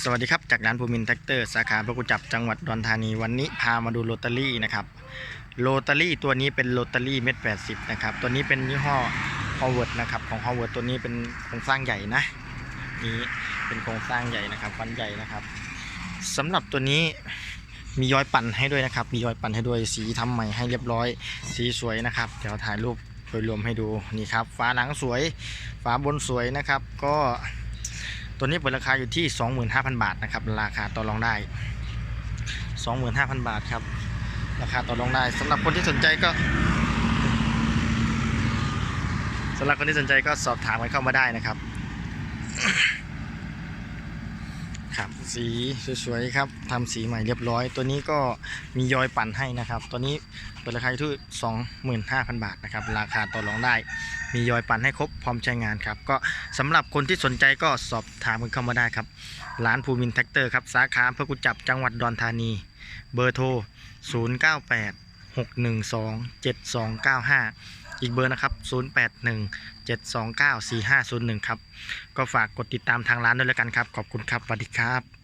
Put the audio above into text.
สวัสดีครับ จากร้านภูมินแท็กเตอร์สาขาพระกุจับจังหวัดดอนธานีวันนี้พามาดูโรตารี่นะครับโรตารี่ตัวนี้เป็นโรตารี่เม็ดแปดสิบนะครับตัวนี้เป็นยี่ห้อฮอวเวิร์ดนะครับของฮอวเวิร์ดตัวนี้เป็นโครงสร้างใหญ่นะนี่เป็นโครงสร้างใหญ่นะครับฟันใหญ่นะครับสำหรับตัวนี้มีย้อยปั่นให้ด้วยนะครับ มีย้อยปั่นให้ด้วยสีทำใหม่ให้เรียบร้อย สีสวยนะครับ เดี๋ยวถ่ายรูปโดยรวมให้ดูนี่ครับฝาหลังสวยฝาบนสวยนะครับ ก็ ตัวนี้เปิดราคาอยู่ที่ 25,000 บาทนะครับ ราคาต่อรองได้ 25,000 บาทครับ ราคาต่อรองได้สำหรับคนที่สนใจก็สำหรับคนที่สนใจก็สอบถามกันเข้ามาได้นะครับ ครับสีสวยๆครับทำสีใหม่เรียบร้อย ตัวนี้ก็มียอยปั่นให้นะครับ ตัวนี้เปิดราคาอยู่ที่ 25,000 บาทนะครับ ราคาต่อรองได้ มียอยปั่นให้ครบพร้อมใช้งานครับ ก็สำหรับคนที่สนใจก็สอบถามกันเข้ามาได้ครับ ร้านภูมินแท็กเตอร์ครับ สาขาเพื่อกุจับจังหวัดดอนธานี เบอร์โทร 098 612 7295 อีกเบอร์นะครับ 081 729 4501 ครับ ก็ฝากกดติดตามทางร้านด้วยแล้วกันครับ ขอบคุณครับสวัสดีครับ